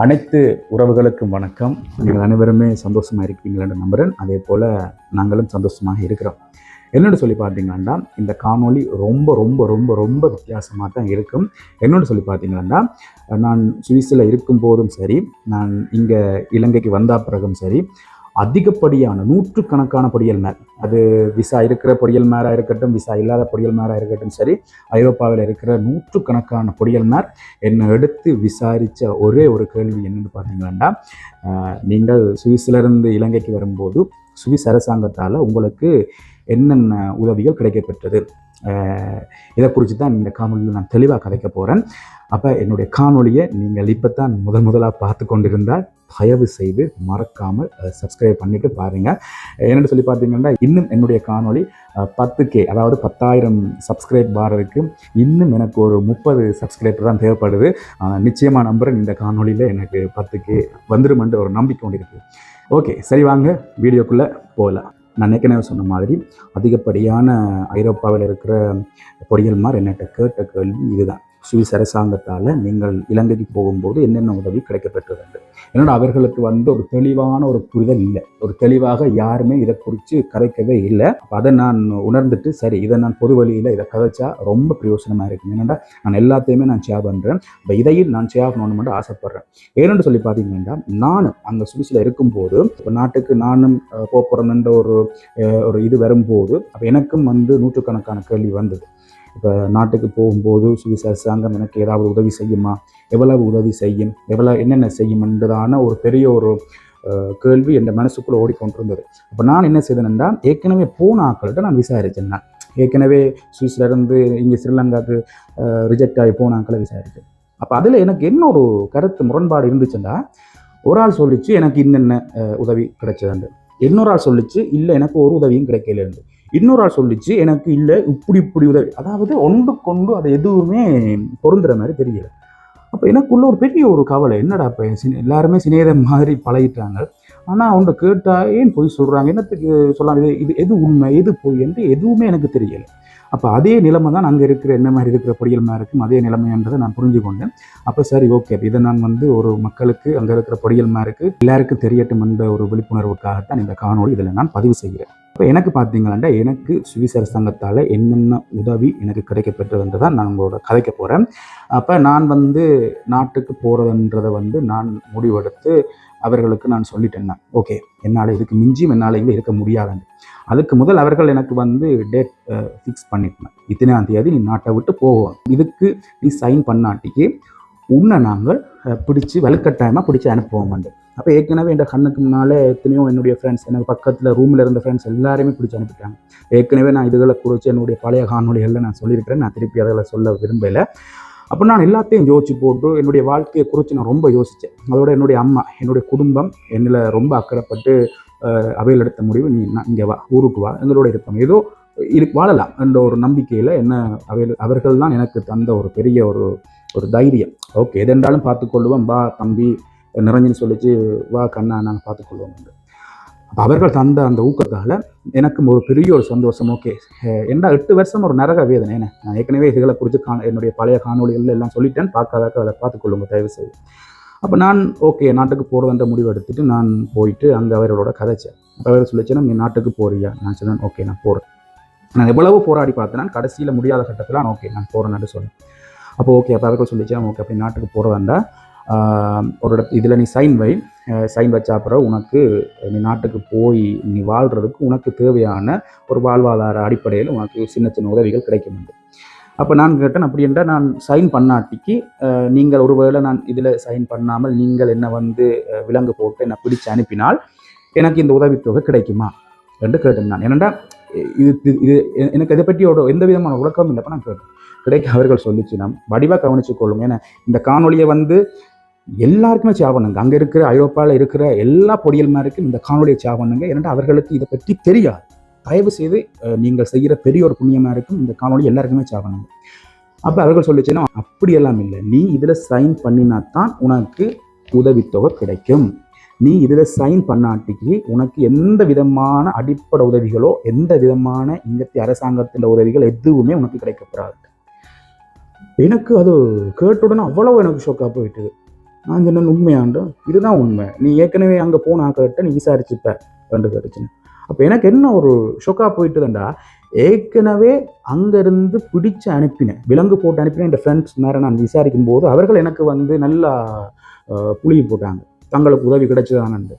அனைத்து உறவுகளுக்கும் வணக்கம். நீங்கள் அனைவருமே சந்தோஷமாக இருக்கீங்களா நம்புகிறேன். அதே போல் நாங்களும் சந்தோஷமாக இருக்கிறோம். என்னோட சொல்லி பார்த்தீங்கன்னா இந்த காணொளி ரொம்ப ரொம்ப ரொம்ப ரொம்ப வித்தியாசமாக தான் இருக்கும். என்னோட சொல்லி பார்த்தீங்கன்னா நான் சுவிஸில் இருக்கும் போதும் சரி நான் இங்கே இலங்கைக்கு வந்த பிறகும் சரி அதிகப்படியான நூற்றுக்கணக்கான பொடியல் மேர் அது விசா இருக்கிற பொடியல் மேராக இருக்கட்டும் விசா இல்லாத பொடியல் மேராக இருக்கட்டும் சரி ஐரோப்பாவில் இருக்கிற நூற்றுக்கணக்கான பொடியல் மேர் என்னை எடுத்து விசாரித்த ஒரே ஒரு கேள்வி என்னென்னு பார்த்தீங்கன்னா நீங்கள் சுவிஸ்லேருந்து இலங்கைக்கு வரும்போது சுவிஸ் அரசாங்கத்தால் உங்களுக்கு என்னென்ன உதவிகள் கிடைக்கப்பெற்றது? இதை குறித்து தான் இந்த காணொலியில் நான் தெளிவாக கதைக்க போகிறேன் அப்போ என்னுடைய காணொலியை நீங்கள் இப்போ தான் முதல் முதலாக பார்த்து கொண்டிருந்தால் தயவு செய்து மறக்காமல் சப்ஸ்கிரைப் பண்ணிட்டு பாருங்கள் என்னென்னு சொல்லி பார்த்தீங்கன்னா இன்னும் என்னுடைய காணொளி பத்து கே அதாவது பத்தாயிரம் சப்ஸ்கிரைப் பாரருக்கு இன்னும் எனக்கு ஒரு முப்பது சப்ஸ்கிரைபர் தான் தேவைப்படுது. ஆனால் நிச்சயமாக நம்புகிறேன் இந்த காணொளியில் எனக்கு பத்து கே வந்துருமென்ற ஒரு நம்பிக்கை ஒன்று இருக்குது ஓகே சரி வாங்க வீடியோக்குள்ளே போகலாம் நான் ஏற்கனவே சொன்ன மாதிரி அதிகப்படியான ஐரோப்பாவில் இருக்கிற பொறியியல்மார் என்னட்ட கேட்ட கேள்வி இதுதான். சுவிஸ் அரசாங்கத்தால் நீங்கள் இலங்கைக்கு போகும்போது என்னென்ன உதவி கிடைக்கப்பெற்றது? என்னோட அவர்களுக்கு வந்து ஒரு தெளிவான ஒரு புரிதல் இல்லை. ஒரு தெளிவாக யாருமே இதை குறித்து கதைக்கவே இல்லை. அதை நான் உணர்ந்துட்டு சரி இதை நான் பொது வழியில் இதை கதைச்சா ரொம்ப பிரயோசனமாக இருக்கும். ஏன்னா நான் எல்லாத்தையுமே நான் ஷேர் பண்ணுறேன் இப்போ இதையும் நான் ஷேர் பண்ணணும் மட்டும் ஆசைப்பட்றேன். ஏன்னு சொல்லி பார்த்தீங்கன்னா நானும் அங்கே சுவிஸில் இருக்கும்போது இப்போ நாட்டுக்கு நானும் அஹ், ஒரு ஒரு இது வரும்போது அப்போ எனக்கும் வந்து நூற்றுக்கணக்கான கேள்வி வந்தது. இப்போ நாட்டுக்கு போகும்போது சுவிஸ் அரசாங்கம் எனக்கு ஏதாவது உதவி செய்யுமா? எவ்வளவு உதவி செய்யும்? எவ்வளவு என்னென்ன செய்யும் என்றதான ஒரு பெரிய ஒரு கேள்வி என் மனசுக்குள்ளே ஓடிக்கொண்டிருந்தது. அப்போ நான் என்ன செய்தேன்னா ஏற்கனவே போன ஆக்கள்கிட்ட நான் விசாரிச்சேன் நான். ஏற்கனவே சுவிஸ்ல இருந்து இங்கே ஸ்ரீலங்காவுக்கு ரிஜெக்ட் ஆகி போன ஆக்களை விசாரித்தேன். அப்போ அதில் எனக்கு என்ன ஒரு கருத்து முரண்பாடு இருந்துச்சுன்னா ஒரு ஆள் சொல்லிச்சு எனக்கு இன்னென்ன உதவி கிடைச்சதுண்டு இன்னொரு ஆள் சொல்லிச்சு இல்லை எனக்கு ஒரு உதவியும் கிடைக்கலன்னு இன்னொரு ஆள் சொல்லிச்சு எனக்கு இல்லை இப்படி இப்படி உதவி. அதாவது ஒன்று கொண்டு அது எதுவுமே பொருந்துற மாதிரி தெரியல. அப்போ எனக்குள்ள ஒரு பெரிய ஒரு கவலை என்னடா இப்போ எல்லாருமே சிநேதம் மாதிரி பழகிட்டாங்க. ஆனால் அவங்க கேட்டால் ஏன் பொய் சொல்கிறாங்க என்னத்துக்கு சொல்லலாம் இது இது எது உண்மை? எது பொய்? என்று எதுவுமே எனக்கு தெரியலை. அப்போ அதே நிலைமை தான் அங்கே இருக்கிற என்ன மாதிரி இருக்கிற பொடியல் மாதிரி இருக்கும் அதே நிலைமைன்றதை நான் புரிஞ்சு கொண்டேன் அப்போ சரி ஓகே. இதை நான் வந்து ஒரு மக்களுக்கு அங்கே இருக்கிற பொடியல் இருக்குது எல்லாருக்கும் தெரியட்டும் என்ற ஒரு விழிப்புணர்வுக்காகத்தான் இந்த காணொளி இதில் நான் பதிவு செய்கிறேன். இப்போ எனக்கு பார்த்தீங்கன்னா எனக்கு சுவிஸ் அரசாங்கத்தால் என்னென்ன உதவி எனக்கு கிடைக்கப்பெற்றதுன்றதை நான் உங்களோட கதைக்க போகிறேன் அப்போ நான் வந்து நாட்டுக்கு போகிறதுன்றதை வந்து நான் முடிவெடுத்து அவர்களுக்கு நான் சொல்லிட்டேன் ஓகே என்னால் இதுக்கு மிஞ்சியும் என்னால் இங்கே இருக்க முடியாதுன்னு. அதுக்கு முதல் அவர்கள் எனக்கு வந்து டேட் ஃபிக்ஸ் பண்ணிட்டேன் இத்தனாம் தேதி நீ நாட்டை விட்டு போவோம் இதுக்கு நீ சைன் பண்ணாட்டிக்கு உன்னை நாங்கள் பிடிச்சி வலுக்கட்டாயமாக பிடிச்சி அனுப்புவோம் அப்போ ஏற்கனவே என் கண்ணுக்கு முன்னாலே எத்தனையோ என்னுடைய ஃப்ரெண்ட்ஸ் எனக்கு பக்கத்தில் ரூமில் இருந்த ஃப்ரெண்ட்ஸ் எல்லாருமே பிடிச்சி அனுப்பிட்டாங்க. ஏற்கனவே நான் இதுகளை குறித்து என்னுடைய பழைய காணொலிகளில் நான் சொல்லியிருக்கிறேன். நான் திருப்பி அதில் சொல்ல விரும்பலை. அப்போ நான் எல்லாத்தையும் யோசிச்சு போட்டு என்னுடைய வாழ்க்கையை குறித்து நான் ரொம்ப யோசித்தேன் அதோட என்னுடைய அம்மா என்னுடைய குடும்பம் என்னில் ரொம்ப அக்கறைப்பட்டு அவையில் எடுத்த முடிவு நீ நான் இங்கே வா ஊருக்கு வா எங்களோட இருப்போம். ஏதோ இரு வாழலாம் என்ற ஒரு நம்பிக்கையில் என்ன அவையில் அவர்கள் தான் எனக்கு தந்த ஒரு பெரிய ஒரு ஒரு தைரியம். ஓகே எதென்றாலும் பார்த்துக்கொள்வோம் வா தம்பி நிறைஞ்சின்னு சொல்லிச்சு வா கண்ணா நாங்கள் பார்த்துக்கொள்வோம் என்று. அப்போ அவர்கள் தந்த அந்த ஊக்கத்தால் எனக்கும் ஒரு பெரிய ஒரு சந்தோஷம். ஓகே என்ன எட்டு வருஷம் ஒரு நரக வேதனை என்ன? நான் ஏற்கனவே இதுகளை குறித்து கா என்னுடைய பழைய காணொலிகள் எல்லாம் சொல்லிட்டேன். பார்க்காதாக்க அதை பார்த்துக்கொள்ளுங்க தயவு செய்து அப்போ நான் ஓகே நாட்டுக்கு போகிறதுன்ற முடிவு எடுத்துட்டு நான் போயிட்டு அங்கே அவர்களோட கதைச்சேன் அப்போ அவர் சொல்லிச்சேன்னா நீ நாட்டுக்கு போறியா? நான் சொன்னேன் ஓகே நான் போகிறேன் நான் எவ்வளவு போராடி பார்த்தேன். கடைசியில் முடியாத கட்டத்தில் நான் ஓகே நான் போகிறேன்னு சொன்னேன். அப்போ ஓகே அப்போ அதுக்கு சொல்லிச்சேன் ஓகே அப்படி நாட்டுக்கு போகிறதாண்டா ஒரு இடத்து இதில் நீ சைன் வை. சைன் வச்ச அப்புறம் உனக்கு நீ நாட்டுக்கு போய் நீ வாழ்கிறதுக்கு உனக்கு தேவையான ஒரு வாழ்வாதார அடிப்படையில் உனக்கு சின்ன சின்ன உதவிகள் கிடைக்கும் அப்போ நான் கேட்டேன் அப்படி என்றால் நான் சைன் பண்ணாட்டிக்கு நீங்கள் ஒருவேளை நான் இதில் சைன் பண்ணாமல் நீங்கள் என்ன வந்து விலங்கு போட்டு என்னை பிடிச்சு அனுப்பினால் எனக்கு இந்த உதவித்தொகை கிடைக்குமா? என்று கேட்டேன் நான். ஏனெண்டா இது இது- எனக்கு இதை பற்றி எந்த விதமான உலகம் இல்லை. நான் கேட்டேன். கிடைக்க அவர்கள் சொல்லிச்சு நாம் வடிவாக கவனிச்சு கொள்ளுங்க ஏன்னா இந்த காணொலியை வந்து எல்லாருக்குமே சாவணுங்க அங்கே இருக்கிற ஐரோப்பாவில் இருக்கிற எல்லா பொடியல்மாருக்கும் இந்த காணொலியை சாவணுங்க ஏன்னா அவர்களுக்கு இதை பற்றி தெரியாது. தயவு செய்து நீங்கள் செய்கிற பெரிய ஒரு புண்ணியமாக இருக்கும் இந்த காணொலி எல்லாருக்குமே சாவணுங்க அப்போ அவர்கள் சொல்லிச்சுன்னா அப்படியெல்லாம் இல்லை. நீ இதில் சைன் பண்ணினா தான் உனக்கு உதவித்தொகை கிடைக்கும். நீ இதில் சைன் பண்ணாட்டிக்கு உனக்கு எந்த விதமான அடிப்படை உதவிகளோ எந்த விதமான இங்கத்திய அரசாங்கத்தின் உதவிகள் எதுவுமே உனக்கு கிடைக்கப்படாது. எனக்கு அது கேட்ட அவ்வளோ அவ்வளவு எனக்கு ஷோக்காக போயிட்டுது. நான் சொன்னேன் உண்மையாண்டும் இதுதான் உண்மை. நீ ஏற்கனவே அங்கே போன ஆக்கிட்ட நீ விசாரிச்சுப்ப. ரெண்டு கேட்டுச்சுன்னு. அப்போ எனக்கு என்ன ஒரு ஷோக்காக போயிட்டுதுண்டா ஏற்கனவே அங்கேருந்து பிடிச்சு அனுப்பினேன் விலங்கு போட்டு அனுப்பினேன் என் ஃப்ரெண்ட்ஸ் மேலே நான் விசாரிக்கும் போது அவர்கள் எனக்கு வந்து நல்லா அஹ், போட்டாங்க. தங்களுக்கு உதவி கிடைச்சதானண்டு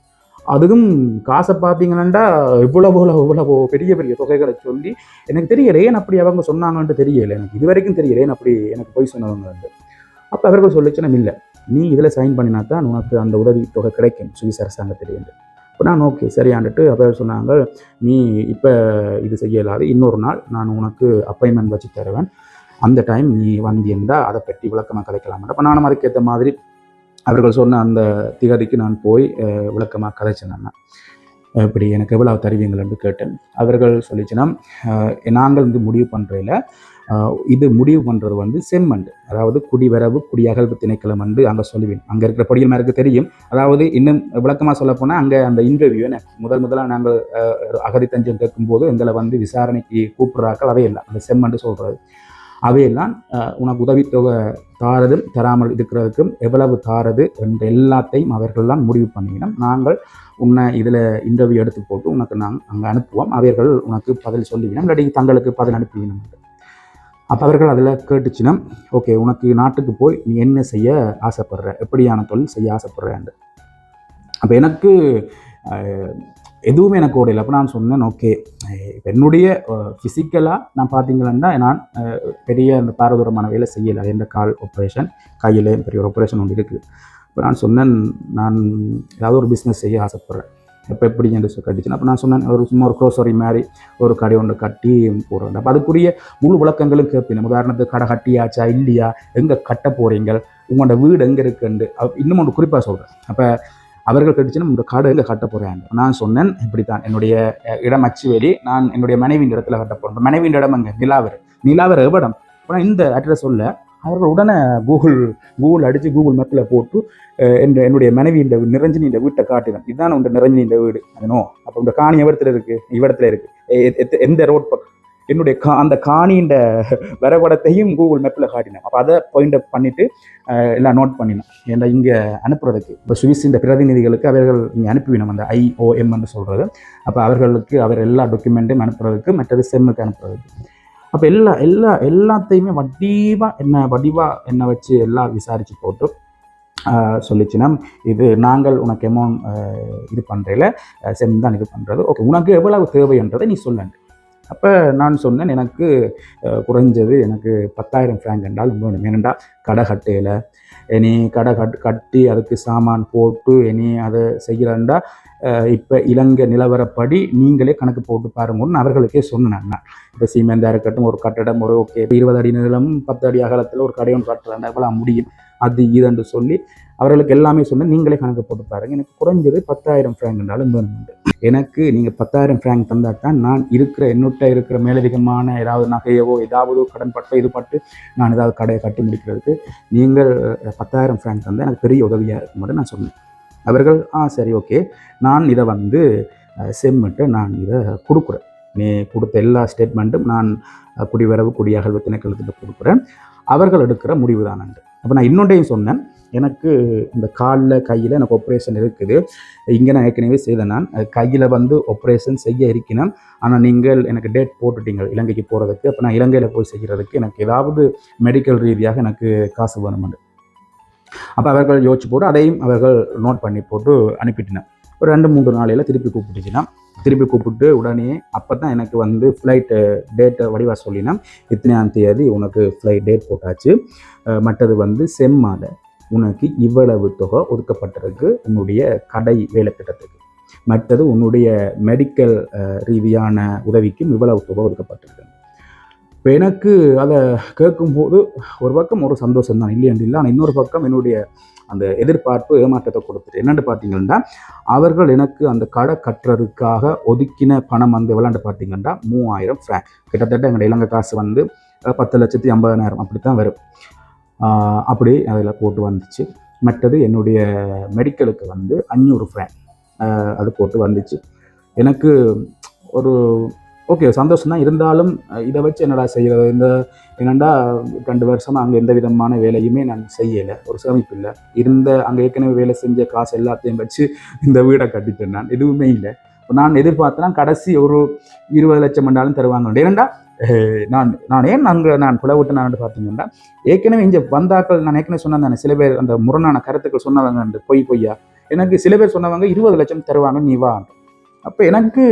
அதுவும் காசை பார்த்தீங்கன்னா இவ்வளவு இவ்வளவு பெரிய பெரிய தொகைகளை சொல்லி எனக்கு தெரியல. ஏன் அப்படி அவங்க சொன்னாங்கன்ட்டு தெரியல. எனக்கு இது வரைக்கும் தெரியல. ஏன் அப்படி எனக்கு போய் சொன்னவங்க அப்போ அவர்கள் சொல்லிச்சு நம்ம இல்லை. நீ இதில் சைன் பண்ணினா தான் உனக்கு அந்த உதவி தொகை கிடைக்கும். சுவிஸ் அரசாங்கத்திலேருந்து இப்போ நான் ஓகே சரியாண்டுட்டு அப்போ சொன்னாங்க நீ இப்போ இது செய்யலாது. இன்னொரு நாள் நான் உனக்கு அப்பாயின்மெண்ட் வச்சு தருவேன். அந்த டைம் நீ வந்திருந்தால் அதை பற்றி விளக்கமாக கதைக்கலாம் அப்போ நானும் அதுக்கேற்ற மாதிரி அவர்கள் சொன்ன அந்த திகதிக்கு நான் போய் விளக்கமாக கதைச்சேன் நான் இப்படி எனக்கு எவ்வளவு என்று கேட்டேன். அவர்கள் சொல்லிச்சுன்னா நாங்கள் வந்து முடிவு பண்ணுறையில் இது முடிவு பண்ணுறது வந்து செம்மண்டு அதாவது குடிவரவு குடியகல்வு திணைக்களம் வந்து அங்கே சொல்லுவேன். அங்கே இருக்கிற படியில் மேருக்கு தெரியும். அதாவது இன்னும் விளக்கமாக சொல்ல போனால் அங்கே அந்த இன்டர்வியூ என்ன முதல் முதலாக நாங்கள் அகதி தஞ்சம் கேட்கும்போது எங்களை வந்து விசாரணைக்கு கூப்பிட்றாக்கள் அவையில்லை அந்த செம்மண்டு சொல்கிறது அவையெல்லாம் உனக்கு உதவித்தொகை தாரதும் தராமல் இருக்கிறதுக்கும் எவ்வளவு தாரது என்ற எல்லாத்தையும் அவர்கள்லாம் முடிவு பண்ணிவிடும். நாங்கள் உன்னை இதில் இன்டர்வியூ எடுத்து போட்டு உனக்கு நாங்கள் அங்கே அனுப்புவோம். அவர்கள் உனக்கு பதில் சொல்லிவிடும். இல்லாட்டி தங்களுக்கு பதில் அனுப்பிவிடும். அப்போ அவர்கள் அதில் கேட்டுச்சுன்னா ஓகே உனக்கு நாட்டுக்கு போய் நீ என்ன செய்ய ஆசைப்படுற? எப்படியான தொழில் செய்ய ஆசைப்படுறேன் அப்போ எனக்கு எதுவுமே எனக்கு ஓடையில் அப்போ நான் சொன்னேன் ஓகே என்னுடைய ஃபிசிக்கலாக நான் பார்த்தீங்கன்னா நான் பெரிய அந்த பாரதூரமான வேலை செய்யலை. அது எந்த கால் ஆப்ரேஷன் கையில் பெரிய ஒரு ஆப்ரேஷன் ஒன்று இருக்குது. இப்போ நான் சொன்னேன் நான் ஏதாவது ஒரு பிஸ்னஸ் செய்ய ஆசைப்பட்றேன். இப்போ எப்படி? என்று சொல்லி கட்டிச்சுன்னா அப்போ நான் சொன்னேன் ஒரு சும்மா ஒரு க்ரோசரி மாதிரி ஒரு கடை ஒன்று கட்டி போடுறேன். அப்போ அதுக்குரிய முழு விளக்கங்களும் கேட்பேன். உதாரணத்துக்கு கடை கட்டியாச்சா இல்லையா? எங்கே கட்ட போகிறீங்க உங்களோட வீடு எங்கே இருக்குன்னு. இன்னும் ஒன்று குறிப்பாக சொல்கிறேன். அப்போ அவர்கள் கட்டிச்சுன்னா உங்களோட காடு எங்கே கட்ட போகிறாங்க நான் சொன்னேன் இப்படி தான் என்னுடைய இடம் அச்சுவேலி நான் என்னுடைய மனைவியின் இடத்துல கட்ட போகிறேன் மனைவியின் இடம் அங்கே நிலாவர். நிலாவர் இவடம் ஆனால் இந்த அட்ரஸ் சொல்ல அவர்கள் உடனே கூகுள் கூகுள் அடித்து கூகுள் மேப்பில் போட்டு அஹ், என் என்னுடைய மனைவியின் நிரஞ்சனி இந்த வீட்டை காட்டினேன். இதுதான் உண்ட நிரஞ்சனி இந்த வீடு. அதனோ அப்போ இந்த காணி எவரத்தில் இருக்குது இவ்விடத்துல இருக்குது எந்த ரோட் பக்கம் என்னுடைய கா அந்த காணின்ற வரைபடத்தையும் கூகுள் மேப்பில் காட்டினேன். அப்போ அதை பாயிண்ட் அப் எல்லாம் நோட் பண்ணினேன். ஏன்னா இங்கே அனுப்புறதுக்கு? இப்போ சுவிஸின் பிரதிநிதிகளுக்கு அவர்கள் இங்கே அனுப்பிவினோம் அந்த ஐஓஎம்னு என்று சொல்கிறது அப்போ அவர்களுக்கு அவர் எல்லா டாக்குமெண்ட்டையும் அனுப்புறதுக்கு மற்றது செம்முக்கு அனுப்புறதுக்கு. அப்போ எல்லா எல்லா எல்லாத்தையுமே வடிவாக என்ன வடிவாக என்ன வச்சு எல்லாம் விசாரித்து போட்டு சொல்லிச்சுன்னா இது நாங்கள் உனக்கு அமௌண்ட் இது பண்ணுறதில்ல செம் தான் இது பண்ணுறது ஓகே உனக்கு எவ்வளவு தேவைன்றதை நீ சொல்லுங்க. அப்போ நான் சொன்னேன் எனக்கு குறைஞ்சது எனக்கு பத்தாயிரம் ஃப்ராங்க் என்றால் வேணும். ஏனென்றால் கடை கட்டையில் இனி கடை கட் கட்டி அதுக்கு சாமான் போட்டு இனி அதை செய்கிறேன்டா இப்போ இலங்கை நிலவரப்படி நீங்களே கணக்கு போட்டு பாருங்கன்னு அவர்களுக்கே சொன்னேன் நான் இப்போ சீமெந்தா இருக்கட்டும் ஒரு கட்டடம் ஒரு ஓகே இருபது அடி நிலம் பத்து அடி அகலத்தில் ஒரு கடை ஒன்று கட்டுறேன்டா முடியும். அது இதுன்னு சொல்லி அவர்களுக்கு எல்லாமே சொன்னேன். நீங்களே கணக்கு போட்டு பாருங்க. எனக்கு குறைஞ்சது பத்தாயிரம் ஃப்ராங்க் என்றாலும் எனக்கு நீங்கள் பத்தாயிரம் ஃப்ராங்க் தந்தால் தான் நான் இருக்கிற என்னுட்ட இருக்கிற மேலதிகமான ஏதாவது நகையவோ ஏதாவது கடன் பட்டோ இது பட்டு நான் ஏதாவது கடையை கட்டி முடிக்கிறதுக்கு நீங்கள் பத்தாயிரம் ஃப்ராங்க் தந்தால் எனக்கு பெரிய உதவியாக இருக்கும் மட்டும் நான் சொன்னேன். அவர்கள் ஆ சரி ஓகே. நான் இதை வந்து செம்மிட்டு நான் இதை கொடுக்குறேன். நீ கொடுத்த எல்லா ஸ்டேட்மெண்ட்டும் நான் குடிவரவு குடியகல்வு திணைக்களத்துக்கு கொடுக்குறேன். அவர்கள் எடுக்கிற முடிவு தான் அப்போ நான் இன்னொன்றையும் சொன்னேன். எனக்கு இந்த காலில் கையில் எனக்கு ஆப்ரேஷன் இருக்குது. இங்கே நான் ஏற்கனவே செய்தேன் நான். கையில் வந்து ஆப்ரேஷன் செய்ய இருக்கிறேன் ஆனால் நீங்கள் எனக்கு டேட் போட்டுட்டீங்க இலங்கைக்கு போகிறதுக்கு அப்போ நான் இலங்கையில் போய் செய்கிறதுக்கு எனக்கு ஏதாவது மெடிக்கல் ரீதியாக எனக்கு காசு வேணுமென்று. அப்போ அவர்கள் யோசிச்சு போட்டு அதையும் அவர்கள் நோட் பண்ணி போட்டு அனுப்பிட்டினேன் ஒரு ரெண்டு மூன்று நாளையில் திருப்பி கூப்பிட்டுச்சுன்னா திருப்பி கூப்பிட்டு உடனே அப்போ தான் எனக்கு வந்து ஃப்ளைட்டு டேட்டை வடிவா சொல்லினேன். இத்தனையாம் தேதி உனக்கு ஃப்ளைட் டேட் போட்டாச்சு. மற்றது வந்து செம்மாத உனக்கு இவ்வளவு தொகை ஒதுக்கப்பட்டிருக்கு உன்னுடைய கடை வேலை திட்டத்துக்கு மற்றது உன்னுடைய மெடிக்கல் ரீதியான உதவிக்கும் இவ்வளவு தொகை ஒதுக்கப்பட்டிருக்கு இப்போ எனக்கு அதை கேட்கும்போது ஒரு பக்கம் ஒரு சந்தோஷம் தான் இல்லையென்று இல்லை. ஆனால் இன்னொரு பக்கம் என்னுடைய அந்த எதிர்பார்ப்பு ஏமாற்றத்தை கொடுத்துட்டு என்னென்னு பார்த்தீங்கன்னா அவர்கள் எனக்கு அந்த கடை கட்டுறதுக்காக ஒதுக்கின பணம் வந்து விளாண்டு பார்த்தீங்கன்னா மூவாயிரம் ஃப்ராங்க் கிட்டத்தட்ட எங்களுடைய இலங்கை காசு வந்து பத்து லட்சத்தி ஐம்பதனாயிரம் அப்படி தான் வரும் அப்படி அதில் போட்டு வந்துச்சு. மற்றது என்னுடைய மெடிக்கலுக்கு வந்து அஞ்சூறு ஃப்ராங்க் அது போட்டு வந்துச்சு. எனக்கு ஒரு ஓகே சந்தோஷம் தான் இருந்தாலும் இதை வச்சு என்னடா செய்கிறது இந்த என்னண்டா ரெண்டு வருஷமாக அங்கே எந்த விதமான வேலையுமே நான் செய்யலை. ஒரு சேமிப்பு இல்லை. இருந்த அங்கே ஏற்கனவே வேலை செஞ்ச காசு எல்லாத்தையும் வச்சு இந்த வீடை கட்டிட்டேன் நான். எதுவுமே இல்லை. இப்போ நான் எதிர்பார்த்தேன்னா கடைசி ஒரு இருபது லட்சம் மண்டாலும் தருவாங்க. ஏனண்டா நான் நான் ஏன் அங்கே நான் புலவிட்டேன் விட்டு நான் பார்த்தீங்கன்னா ஏற்கனவே இங்கே வந்தாக்கள் நான் ஏற்கனவே சொன்னேன் சில பேர் அந்த முரணான கருத்துக்கள் சொன்னவங்க அந்த பொய் பொய்யா. எனக்கு சில பேர் சொன்னவங்க இருபது லட்சம் தருவாங்க நீ வா. அப்போ எனக்கு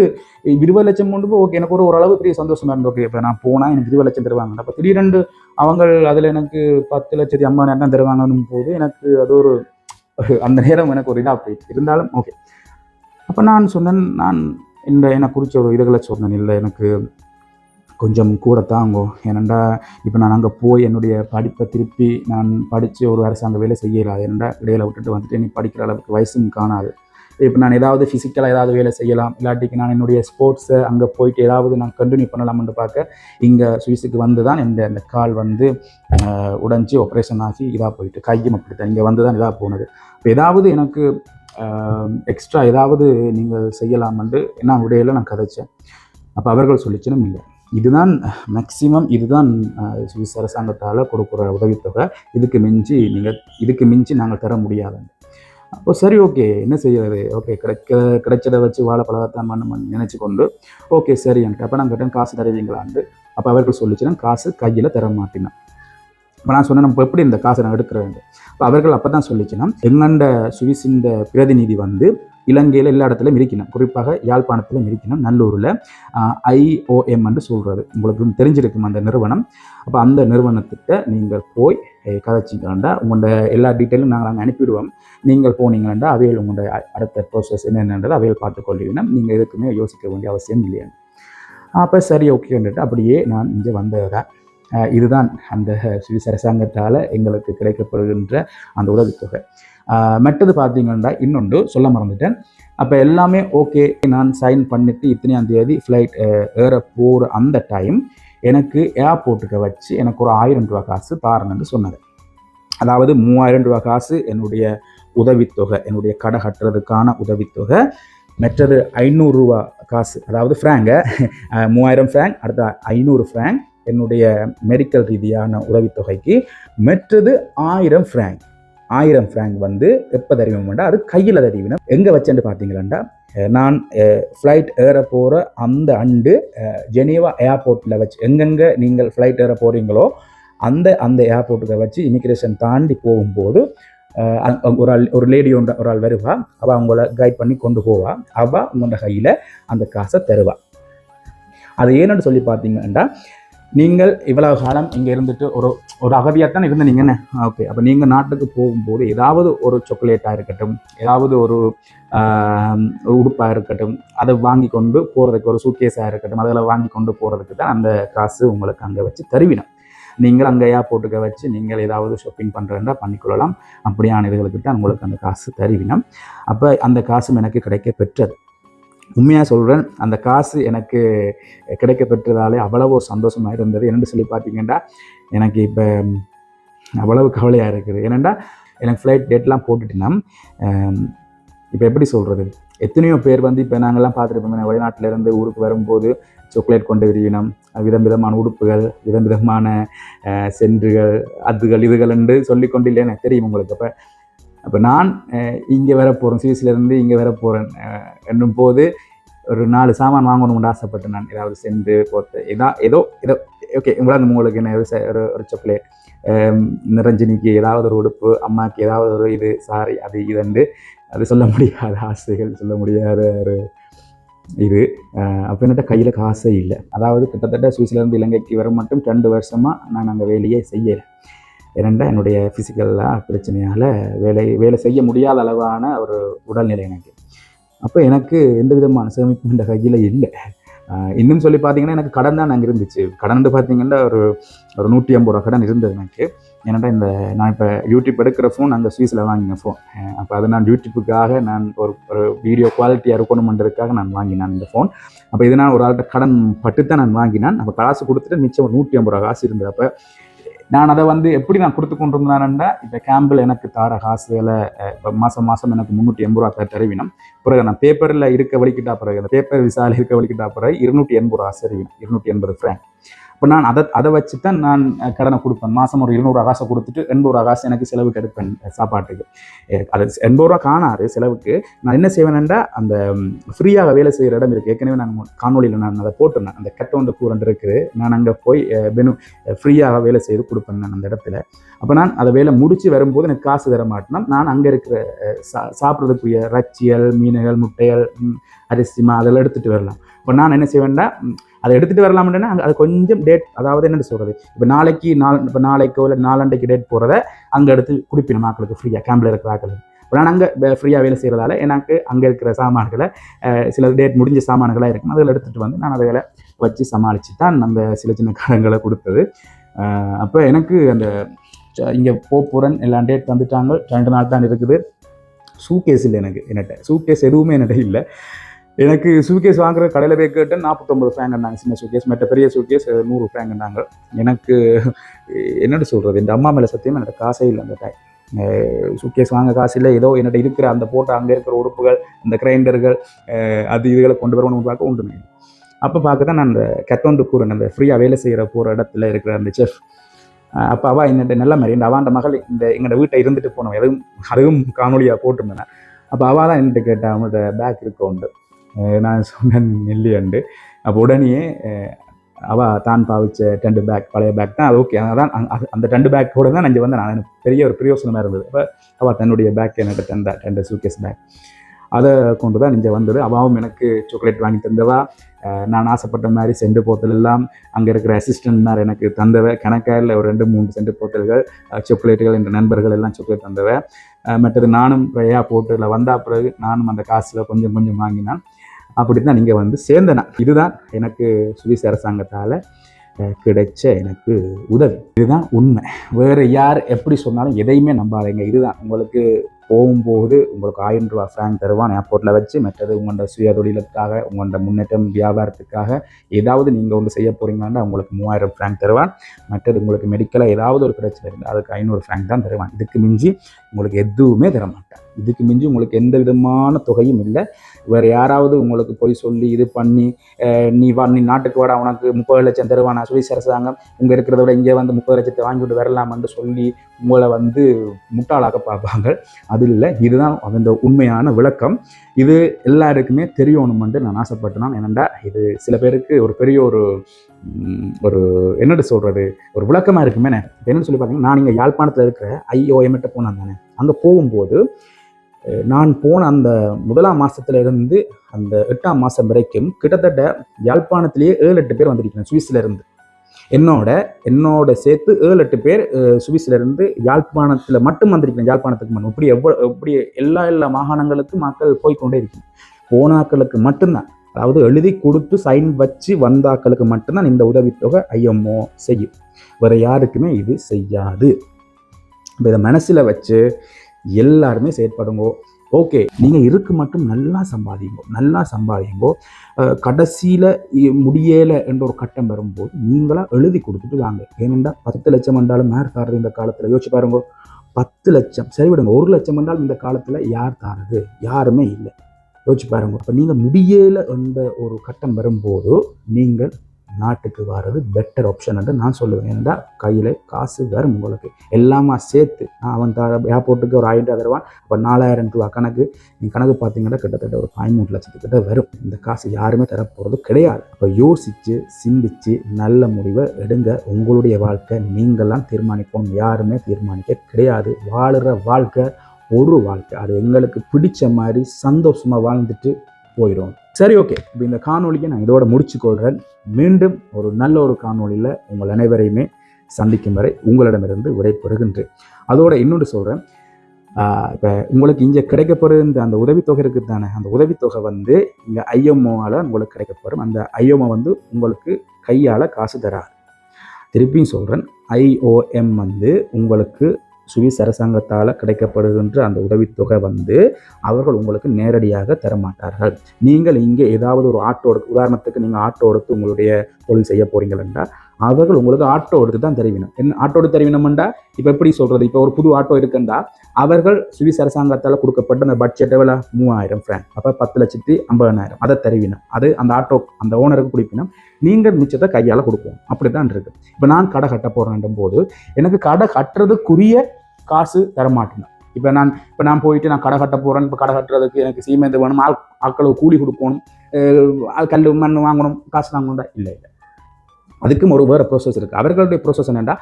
இருபது லட்சம் கொண்டு போய் ஓகே எனக்கு ஒரு ஓரளவு பெரிய சந்தோஷமா இருந்தது. ஓகே இப்போ நான் போனால் எனக்கு இருபது லட்சம் தருவாங்க. அப்போ திடீரெண்டு அவங்க அதில் எனக்கு பத்து லட்சத்தி ஐம்பதாயிரம் தான் தருவாங்கன்னும் போது எனக்கு அது ஒரு அந்த நேரம் எனக்கு ஒரு இதாக போயிடுச்சு இருந்தாலும் ஓகே அப்போ நான் சொன்னேன் நான் இந்த எனக்கு குறித்த ஒரு இதுகளை சொன்னேன். இல்லை எனக்கு கொஞ்சம் கூட தாங்கோ. ஏனண்டா இப்போ நான் அங்கே போய் என்னுடைய படிப்பை திருப்பி நான் படித்து ஒரு அரசாங்க வேலை செய்யலாது ஏனண்டா இடையில விட்டுட்டு வந்துட்டு நீ படிக்கிற அளவுக்கு வயசும் காணாது. இப்போ நான் ஏதாவது ஃபிசிக்கலாக ஏதாவது வேலை செய்யலாம் இல்லாட்டிக்கு நான் என்னுடைய ஸ்போர்ட்ஸை அங்கே போயிட்டு ஏதாவது நான் கண்டினியூ பண்ணலாம்னு பார்க்க இங்கே சுவிஸுக்கு வந்து தான் இந்த இந்த கால் வந்து உடஞ்சி ஆப்ரேஷன் ஆகி இதாக போயிட்டு கையும் அப்படித்தான் இங்கே வந்து தான் இதாக போனது. இப்போ ஏதாவது எனக்கு எக்ஸ்ட்ரா ஏதாவது நீங்கள் செய்யலாம்ன்ட்டு நான் உடையில நான் கதைச்சேன். அப்போ அவர்கள் சொல்லிச்சுனும் இல்லை. இதுதான் மேக்சிமம் இதுதான் சுவிஸ் அரசாங்கத்தால் கொடுக்குற உதவித்தொகை. இதுக்கு மிஞ்சி நீங்கள் இதுக்கு மிஞ்சி நாங்கள் தர முடியாதுங்க. அப்போ சரி ஓகே. என்ன செய்யறது? ஓகே கிடைக்க கிடைச்சதை வச்சு வாழைப்பழத்தான் பண்ண நினச்சி கொண்டு ஓகே சரி என்கிட்ட அப்போ நான் கேட்டேன் காசு தருவீங்களான்ட்டு அப்போ அவர்கள் சொல்லிச்சுன்னா காசு கையில் தர மாட்டேன் இப்போ நான் சொன்னேன் நம்ம எப்படி இந்த காசை நான் எடுக்கிறேன் அப்போ அவர்கள் அப்போ தான் சொல்லிச்சுன்னா எங்கண்ட சுவிசிந்த பிரதிநிதி வந்து இலங்கையில் எல்லா இடத்துலையும் இருக்கணும். குறிப்பாக யாழ்ப்பாணத்தில் இருக்கணும் நல்லூரில். ஐஓஎம் என்று சொல்கிறது உங்களுக்கு தெரிஞ்சிருக்கும் அந்த நிறுவனம். அப்போ அந்த நிறுவனத்திட்ட நீங்கள் போய் அஹ், கதைச்சிங்களாண்டா உங்களோட எல்லா டீட்டெயிலும் நாங்கள் அங்கே அனுப்பிவிடுவோம் நீங்கள் போனீங்களா அவையில் உங்களோட அடுத்த ப்ரோசஸ் என்னென்னது அவையில் பார்த்துக்கொள்வீங்கன்னா நீங்கள் எதுக்குமே யோசிக்க வேண்டிய அவசியம் இல்லையா. அப்போ சரி ஓகேன்ட்டு அப்படியே நான் இங்கே வந்ததான் இதுதான் அந்த சுவிஸ் அரசாங்கத்தால் எங்களுக்கு கிடைக்கப்படுகின்ற அந்த உதவித்தொகை. மற்றது பார்த்தீங்கன்னா இன்னொன்று சொல்ல மறந்துட்டேன். அப்போ எல்லாமே ஓகே நான் சைன் பண்ணிவிட்டு இத்தனையாம் தேதி ஃப்ளைட் ஏற போகிற அந்த டைம் எனக்கு ஏர்போர்ட்டுக்கு வச்சு எனக்கு ஒரு ஆயிரம் ரூபா காசு தாரணுன்னு சொன்னாங்க அதாவது மூவாயிரம் ரூபா காசு என்னுடைய உதவித்தொகை என்னுடைய கடை கட்டுறதுக்கான உதவித்தொகை மற்றது ஐநூறுரூவா காசு அதாவது ஃப்ராங்க மூவாயிரம் ஃப்ராங்க் அடுத்த ஐநூறு ஃப்ராங்க் என்னுடைய மெடிக்கல் ரீதியான உதவித்தொகைக்கு மற்றது ஆயிரம் ஃப்ராங்க் ஆயிரம் ஃப்ராங்க் வந்து எப்போ தெரியுமாண்டா அது கையில் தெரிவினம் எங்கே வச்சேன்னு பார்த்தீங்களாண்டா நான் ஃப்ளைட் ஏற போகிற அந்த அண்டு ஜெனீவா ஏர்போர்ட்டில் வச்சு எங்கெங்கே நீங்கள் ஃப்ளைட் ஏற போகிறீங்களோ அந்த அந்த ஏர்போர்ட்டுக்கு வச்சு இமிக்ரேஷன் தாண்டி போகும்போது ஒரு ஆள் ஒரு லேடி ஒன்று ஒரு ஆள் வருவா. அவள் அவங்கள கைட் பண்ணி கொண்டு போவா. அவள் உங்களோட கையில் அந்த காசை தருவா. அது ஏன்னு சொல்லி பார்த்தீங்கன்னா நீங்கள் இவ்வளவு காலம் இங்கே இருந்துட்டு ஒரு ஒரு அகதியாகத்தான் இருந்தீங்க என்ன? ஓகே அப்போ நீங்கள் நாட்டுக்கு போகும்போது ஏதாவது ஒரு சாக்லேட்டாக இருக்கட்டும் ஏதாவது ஒரு ஒரு உடுப்பாக இருக்கட்டும் அதை வாங்கி கொண்டு போகிறதுக்கு ஒரு சூட்கேஸாக இருக்கட்டும் அதில் வாங்கி கொண்டு போகிறதுக்கு தான் அந்த காசு உங்களுக்கு அங்கே வச்சு தருவினம். நீங்கள் அங்கே போட்டுக்க வச்சு நீங்கள் ஏதாவது ஷாப்பிங் பண்ணுறதா பண்ணிக்கொள்ளலாம் அப்படியான இதுகளுக்கு தான் உங்களுக்கு அந்த காசு தருவினம். அப்போ அந்த காசும் எனக்கு கிடைக்க பெற்றது உண்மையாக சொல்கிறேன் அந்த காசு எனக்கு கிடைக்க பெற்றதாலே அவ்வளவு ஒரு சந்தோஷமாக இருந்தது. என்னென்னு சொல்லி பார்த்தீங்கன்னா எனக்கு இப்போ அவ்வளவு கவலையாக இருக்குது. ஏனெண்டா எனக்கு ஃப்ளைட் டேட்லாம் போட்டுட்டேன்னா இப்போ எப்படி சொல்கிறது எத்தனையோ பேர் வந்து இப்போ நாங்கள்லாம் பார்த்துருப்போம் வெளிநாட்டிலேருந்து ஊருக்கு வரும்போது சாக்லேட் கொண்டு விரிவினம் விதம் விதமான உடுப்புகள் விதம் விதமான சென்றுகள் அதுகள் இதுகள் என்று சொல்லிக்கொண்டு இல்லைன்னு எனக்கு தெரியும் உங்களுக்கு அப்போ. அப்போ நான் இங்கே வர போகிறேன் சுவிஸ்லேருந்து இங்கே வர போகிறேன் என்னும் போது ஒரு நாலு சாமான் வாங்கணும்னு ஆசைப்பட்டேன் நான் ஏதாவது சென்று போத்து ஏதா ஏதோ ஏதோ ஓகே உங்களால் உங்களுக்கு என்ன ஒரு ஒரு ஒரு சாக்லேட் நிரஞ்சனிக்கு ஏதாவது ஒரு உடுப்பு அம்மாவுக்கு ஏதாவது ஒரு இது சாரி அது இதுண்டு அது சொல்ல முடியாத ஆசைகள் சொல்ல முடியாத ஒரு இது. அப்போ என்னட்ட கையில் காசே இல்லை. அதாவது கிட்டத்தட்ட சுவிஸ்லேருந்து இலங்கைக்கு வர மட்டும் ரெண்டு வருஷமாக நான் அங்கே வேலையே செய்யலை. ஏனெண்டா என்னுடைய ஃபிசிக்கலாக பிரச்சனையால் வேலை வேலை செய்ய முடியாத அளவான ஒரு உடல்நிலை எனக்கு. அப்போ எனக்கு எந்த விதமான சேமிப்பும் இந்த கையில் இல்லை. இன்னும் சொல்லி பார்த்தீங்கன்னா எனக்கு கடன் தான் அங்கே இருந்துச்சு. கடன் பார்த்தீங்கன்னா ஒரு ஒரு நூற்றி ஐம்பது ரூபா கடன் இருந்தது எனக்கு. ஏன்னாடா இந்த நான் இப்போ யூடியூப் எடுக்கிற ஃபோன் அங்கே ஸ்வீஸில் வாங்கின ஃபோன் அப்போ அது நான் யூடியூப்புக்காக நான் ஒரு ஒரு வீடியோ குவாலிட்டியாக இருக்கணுமன்றதுக்காக நான் வாங்கினேன் இந்த ஃபோன் அப்போ இது நான் ஒரு ஆள்கிட்ட கடன் பட்டு தான் நான் வாங்கினேன். அப்போ காசு கொடுத்துட்டு மிச்சம் ஒரு நூற்றி ஐம்பது ரூபா காசு இருந்தது. அப்போ நான் அதை வந்து எப்படி நான் கொடுத்து கொண்டு இருந்தானேன்டா இப்போ கேம்பில் எனக்கு தார காசுகளை இப்போ மாதம் மாதம் எனக்கு முந்நூற்றி எண்பது ரூபா தருவினம். பிறகு நான் பேப்பரில் இருக்க வலிக்கிட்டா பிறகு அந்த பேப்பர் விசாவில் இருக்க வலிக்கிட்டா பிறகு இருநூற்றி எண்பது ரூபா சரிவினம் இருநூற்றி எண்பது ஃப்ரேங்க் இப்போ நான் அதை அதை வச்சு தான் நான் கடனை கொடுப்பேன். மாதம் ஒரு இருநூறு காசை கொடுத்துட்டு எண்பது ரூபா காசு எனக்கு செலவுக்கு எடுப்பேன் சாப்பாட்டுக்கு. அது எண்பது ரூபா காணாரு செலவுக்கு. நான் என்ன செய்வேன்டா அந்த ஃப்ரீயாக வேலை செய்கிற இடம் இருக்குது ஏற்கனவே நான் காணொலியில் நான் அதை போட்டிருந்தேன். அந்த கட்டோண்ட கூரண்ட் இருக்குது. நான் அங்கே போய் பெனு ஃப்ரீயாக வேலை செய்து கொடுப்பேன் நான் அந்த இடத்துல. அப்போ நான் அதை வேலை முடித்து வரும்போது எனக்கு காசு தர மாட்டேன்னா நான் அங்கே இருக்கிற சா சாப்பிட்றதுக்குரிய ரச்சியல் மீன்கள் முட்டைகள் அரிசிமா அதெல்லாம் எடுத்துகிட்டு வரலாம். இப்போ நான் என்ன செய்வேன்டா அதை எடுத்துகிட்டு வரலாம்னா அது கொஞ்சம் டேட் அதாவது என்ன சொல்கிறது இப்போ நாளைக்கு நாள் இப்போ நாளைக்கோ இல்லை நாலண்டைக்கு டேட் போகிறத அங்கே எடுத்து குடிப்பின மக்களுக்கு ஃப்ரீயாக கேம்பில் இருக்கிற ஆக்களுக்கு. இப்போ நான் அங்கே ஃப்ரீயாக வேலை செய்கிறதால எனக்கு அங்கே இருக்கிற சாமான்களை சில டேட் முடிஞ்ச சாமான்களாக இருக்கும் அதில் எடுத்துகிட்டு வந்து நான் அதை வச்சு சமாளித்து தான் அந்த சில சின்ன காலங்களை கொடுத்தது. அப்போ எனக்கு அந்த இங்கே போகிறேன் எல்லா டேட் வந்துட்டாங்க ரெண்டு நாள் தான் இருக்குது. சூகேஸ் இல்லை எனக்கு என்னட்ட. சூகேஸ் எதுவுமே என்னட்ட இல்லை. எனக்கு சூகேஸ் வாங்குற கடையில் போய் கேட்டேன் நாற்பத்தொம்பது ஃப்ராங்க்னாங்க சின்ன சூகேஸ் மற்ற பெரிய சூகேஸ் நூறு ஃப்ராங்க்னாங்க எனக்கு என்னென்னு சொல்கிறது இந்த அம்மா மேலே சத்தியம் என்னோட காசே இல்லை அந்த டைம் சூக்கேஸ் வாங்க காசு இல்லை. ஏதோ என்னோட இருக்கிற அந்த போட்ட அங்கே இருக்கிற உறுப்புகள் அந்த கிரைண்டர்கள் அது இதுகளை கொண்டு வரணும்னு பார்க்க உண்டுமே. அப்போ பார்க்க தான் நான் அந்த கத்தோண்டு கூறன் அந்த ஃப்ரீயாக வேலை செய்கிற போகிற இடத்துல இருக்கிற அந்த செஃப் அப்போ அவள் என்னோட நல்ல மாதிரி இந்த அவாண்ட மகள் இந்த எங்களோட வீட்டை இருந்துட்டு போனோம் எதுவும் அதுவும் காணொலியாக போட்டிருந்தேன். அப்போ அவள் தான் என்கிட்ட கேட்டேன் அவங்களோட பேக் இருக்க உண்டு. நான் சொன்னேன் இல்லையண்டு அப்போ உடனே அவள் தான் பாவிச்ச டெண்டு பேக் பழைய பேக் தான் அது ஓகே அதான் அந்த- அது- அந்த பேக் கூட தான் நான் வந்தேன் வந்து நான் எனக்கு பெரிய ஒரு பிரயோசனமாக இருந்தது அப்போ அவள் தன்னுடைய பேக் எனக்கு தந்தா டெண்டு சூக்கேஸ் பேக் அதை கொண்டு தான் இங்கே வந்தது அவாவும் எனக்கு சாக்லேட் வாங்கி தந்தவா நான் ஆசைப்பட்ட மாதிரி செண்டு போத்தல் எல்லாம் அங்கே இருக்கிற அசிஸ்டன்ட் மாதிரி எனக்கு தந்தவ கணக்காயில் ஒரு ரெண்டு மூணு செண்டு போத்தல்கள் சாக்லேட்டுகள் என்ற நண்பர்கள் எல்லாம் சாக்லேட் தந்தவ மற்றது நானும் ப்ரையா போட்டுல வந்தா பிறகு நானும் அந்த காசில் கொஞ்சம் கொஞ்சம் வாங்கினான் அப்படி தான் நீங்கள் வந்து சேர்ந்தனா. இதுதான் எனக்கு சுவிஸ் அரசாங்கத்தால் கிடைச்ச எனக்கு உதவி. இதுதான் உண்மை. வேறு யார் எப்படி சொன்னாலும் எதையுமே நம்பாதீங்க. இதுதான். உங்களுக்கு போகும்போது உங்களுக்கு ஆயிரம் ரூபா ஃபேன் தருவான் ஏர்போர்ட்டில் வச்சு மற்றது உங்களோட சுய தொழிலுக்காக உங்களோட முன்னேற்றம் வியாபாரத்துக்காக ஏதாவது நீங்கள் ஒன்று செய்ய போகிறீங்கன்னா உங்களுக்கு மூவாயிரம் ஃப்ராங்க் தருவான். மற்றது உங்களுக்கு மெடிக்கலாக ஏதாவது ஒரு பிரச்சனை இருந்தால் அதுக்கு ஐநூறு ஃப்ராங்க் தான் தருவான். இதுக்கு மிஞ்சி உங்களுக்கு எதுவுமே தர மாட்டான் இதுக்கு மிஞ்சி உங்களுக்கு எந்த விதமான தொகையும் இல்லை. வேறு யாராவது உங்களுக்கு போய் சொல்லி இது பண்ணி நீ வா நீ நாட்டுக்கு வாடா உனக்கு முப்பது லட்சம் தருவானா சுவிஸ் அரசாங்கம். இங்கே இருக்கிறத விட இங்கே வந்து முப்பது லட்சத்தை வாங்கிட்டு வரலாம்னு சொல்லி உங்களை வந்து முட்டாளாக பார்ப்பாங்க. அது இல்லை. இதுதான் அந்த உண்மையான விளக்கம். இது எல்லாருக்குமே தெரியணுமென்று நான் ஆசைப்பட்டேன். ஏனெண்டா இது சில பேருக்கு ஒரு பெரிய ஒரு ஒரு என்னட்டு சொல்கிறது ஒரு விளக்கமாக இருக்குமே என்னன்னு சொல்லி பார்த்தீங்கன்னா நான் இங்கே யாழ்ப்பாணத்தில் இருக்கிற ஐஓஎம்கிட்ட போனேன் தானே அங்கே போகும்போது நான் போன அந்த முதலாம் மாதத்துல இருந்து அந்த எட்டாம் மாதம் வரைக்கும் கிட்டத்தட்ட யாழ்ப்பாணத்திலேயே ஏழு எட்டு பேர் வந்திருக்கிறேன் சுவிஸ்ல இருந்து. என்னோட என்னோட சேர்த்து ஏழு எட்டு பேர் அஹ், சுவிஸ்ல இருந்து யாழ்ப்பாணத்தில் மட்டும் வந்திருக்கிறேன் யாழ்ப்பாணத்துக்கு மட்டும். இப்படி எவ்வளோ இப்படி எல்லா எல்லா மாகாணங்களுக்கும் மக்கள் போய்க்கொண்டே இருக்கணும் போனாக்களுக்கு மட்டும்தான். அதாவது எழுதி கொடுத்து சைன் வச்சு வந்தாக்களுக்கு மட்டும்தான் இந்த உதவித்தொகை ஐஎம்ஓ செய்யும். வேறு யாருக்குமே இது செய்யாது. இப்போ இதை மனசில் வச்சு எல்லாருமே செயற்படுங்கோ. ஓகே நீங்கள் இருக்கு மட்டும் நல்லா சம்பாதிங்கோ நல்லா சம்பாதிங்கோ கடைசியில் முடியலை என்ற ஒரு கட்டம் வரும்போது நீங்களாக எழுதி கொடுத்துட்டு வாங்க. ஏனெண்டா பத்து லட்சம் என்றாலும் யார் தாரது இந்த காலத்தில்? யோசிச்சு பாருங்க. பத்து லட்சம் சரி விடுங்க ஒரு லட்சம் என்றாலும் இந்த காலத்தில் யார் தாரது? யாருமே இல்லை. யோசிச்சு பாருங்க. இப்போ நீங்கள் முடியலை என்ற ஒரு கட்டம் வரும்போது நீங்கள் நாட்டுக்கு வர்றது பெட்டர் ஆப்ஷன் என்று நான் சொல்லுவேன். ஏன்னா கையில் காசு வரும் உங்களுக்கு. எல்லாமா சேர்த்து நான் அவன் த ஏர்போர்ட்டுக்கு ஒரு ஆயிரம் ரூபா தருவான். அப்போ நாலாயிரம் ரூபா கணக்கு நீ கணக்கு பார்த்தீங்கன்னா கிட்டத்தட்ட ஒரு பதிமூணு லட்சத்துக்கிட்ட வரும். இந்த காசு யாருமே தரப்போகிறது கிடையாது. அப்போ யோசித்து சிந்திச்சு நல்ல முடிவை எடுங்க. உங்களுடைய வாழ்க்கை நீங்கள்லாம் தீர்மானிப்போம். யாருமே தீர்மானிக்க கிடையாது. வாழுற வாழ்க்கை ஒரு வாழ்க்கை. அது எங்களுக்கு பிடிச்ச மாதிரி சந்தோஷமாக வாழ்ந்துட்டு போயிடும் சரி ஓகே இப்போ இந்த காணொலியை நான் இதோட முடிச்சுக்கொள்கிறேன் மீண்டும் ஒரு நல்ல ஒரு காணொளியில் உங்கள் அனைவரையுமே சந்திக்கும் வரை உங்களிடமிருந்து விடைபெறுகின்றேன். அதோட இன்னொன்று சொல்கிறேன் இப்போ உங்களுக்கு இங்கே கிடைக்கப்படுற இந்த அந்த உதவித்தொகை இருக்குது தானே? அந்த உதவித்தொகை வந்து இங்கே ஐஎம்ஓவால் உங்களுக்கு கிடைக்கப்படும் அந்த ஐஎம்ஓ வந்து உங்களுக்கு கையால் காசு தராது. திருப்பியும் சொல்கிறேன் ஐஓஎம் வந்து உங்களுக்கு சுவிஸ் அரசாங்கத்தால் கிடைக்கப்படுகின்ற அந்த உதவித்தொகை வந்து அவர்கள் உங்களுக்கு நேரடியாக தரமாட்டார்கள். நீங்கள் இங்கே ஏதாவது ஒரு ஆட்டோ எடுத்து உதாரணத்துக்கு நீங்கள் ஆட்டோ எடுத்து உங்களுடைய தொழில் செய்ய போறீங்கன்னா அவர்கள் உங்களுக்கு ஆட்டோ எடுத்து தான் தெரிவிக்கணும். என்ன ஆட்டோ எடுத்து தெரிவினோம்டா இப்போ எப்படி சொல்கிறது இப்போ ஒரு புது ஆட்டோ இருக்குண்டா? அவர்கள் சுவிஸ் அரசாங்கத்தால் கொடுக்கப்பட்ட அந்த பட்ஜெட் எவ்வளோ? மூவாயிரம் ஃப்ராங்க் அப்போ பத்து லட்சத்தி ஐம்பதனாயிரம் அதை தெரிவினம் அது அந்த ஆட்டோ அந்த ஓனருக்கு கொடுப்பினும். நீங்கள் மிச்சத்தை கையால் கொடுப்போம். அப்படி தான் இருக்குது இப்போ நான் கடை கட்ட போகிறேன் போது எனக்கு கடை கட்டுறதுக்குரிய காசு தரமாட்டேன் இப்போ நான் இப்போ நான் போயிட்டு நான் கடை கட்ட போகிறேன் இப்போ கடை கட்டுறதுக்கு எனக்கு சீமெந்து வேணும். ஆள் ஆட்களுக்கு கூலி கொடுக்கணும். கல் மண் வாங்கணும். காசு வாங்கணும்டா? இல்லை இல்லை. அதுக்கும் ஒரு வேறு ப்ரோசஸ் இருக்குது அவர்களுடைய ப்ரோசஸ் என்னென்னா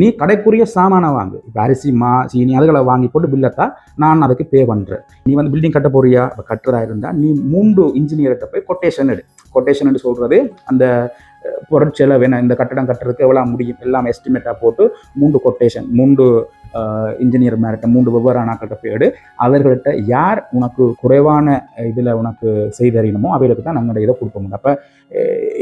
நீ கடைக்குரிய சாமானை வாங்கு. இப்போ அரிசி மா சீனி அதுகளை வாங்கி போட்டு பில்லத்தா நான் அதுக்கு பே பண்ணுறேன் நீ வந்து பில்டிங் கட்ட போறியா? இப்போ கட்டுறதா இருந்தால் நீ மூன்று இன்ஜினியர்கிட்ட போய் கொட்டேஷன் எடு. கொட்டேஷன் சொல்கிறது அந்த பொருட்செலவு என்ன இந்த கட்டடம் கட்டுறதுக்கு எவ்வளோ முடியும்? எல்லாம் எஸ்டிமேட்டாக போட்டு மூன்று கொட்டேஷன் மூன்று இன்ஜினியர் மேரிட்ட மூன்று வெவ்வேறு ஆனாக்கிட்ட போயிடு அவர்கள்ட்ட யார் உனக்கு குறைவான இதில் உனக்கு செய்தறியணுமோ அவைகளுக்கு தான் நாங்கள் இதை கொடுக்க முடியும். அப்போ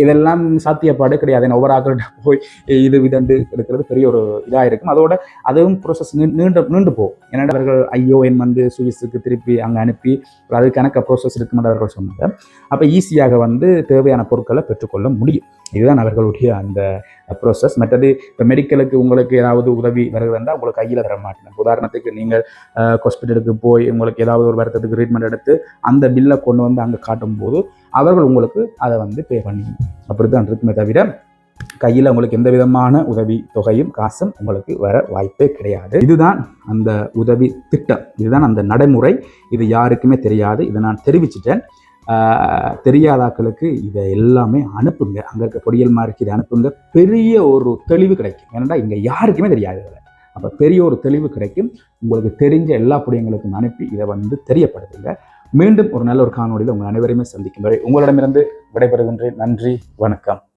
இதெல்லாம் சாத்தியப்பாடு கிடையாது. ஒவ்வொரு ஆக்கள்கிட்ட போய் இது விதண்டு எடுக்கிறது பெரிய ஒரு இதாக இருக்கும். அதோட அதுவும் ப்ரோசஸ் நீண்டு நீண்டு போகும். ஏன்னா அவர்கள் என் வந்து சுவிஸுக்கு திருப்பி அங்கே அனுப்பி அது கணக்க ப்ரோசஸ் இருக்குமென்று அவர்கள் சொன்னாங்க. அப்போ ஈஸியாக வந்து தேவையான பொருட்களை பெற்றுக்கொள்ள முடியும். இதுதான் அவர்களுடைய அந்த ப்ரோசஸ் மற்றது இப்போ மெடிக்கலுக்கு உங்களுக்கு ஏதாவது உதவி வருகிறதா உங்களுக்கு கையில் தர மாட்டேன் உதாரணத்துக்கு நீங்கள் ஹாஸ்பிட்டலுக்கு போய் உங்களுக்கு ஏதாவது ஒரு வருத்தத்துக்கு ட்ரீட்மெண்ட் எடுத்து அந்த பில்லை கொண்டு வந்து அங்கே காட்டும்போது அவர்கள் உங்களுக்கு அதை வந்து பே பண்ணி அப்படி தான் இருக்குமே தவிர கையில் உங்களுக்கு எந்த விதமான உதவி தொகையும் காசும் உங்களுக்கு வர வாய்ப்பே கிடையாது. இதுதான் அந்த உதவி திட்டம். இதுதான் அந்த நடைமுறை. இது யாருக்குமே தெரியாது. இதை நான் தெரிவிச்சிட்டேன். தெரியாதாக்களுக்கு இதை எல்லாமே அனுப்புங்க. அங்கே இருக்க பொடியல் மார்க்கு இதை அனுப்புங்க. பெரிய ஒரு தெளிவு கிடைக்கும். ஏன்னா இங்கே யாருக்குமே தெரியாது இதில். அப்போ பெரிய ஒரு தெளிவு கிடைக்கும். உங்களுக்கு தெரிஞ்ச எல்லா புடியங்களுக்கும் அனுப்பி இதை வந்து தெரியப்படுத்துங்க. மீண்டும் ஒரு நல்ல ஒரு காணொலியில் உங்கள் அனைவரையுமே சந்திக்கும் வரை உங்களிடமிருந்து விடைபெறுகின்றேன். நன்றி வணக்கம்.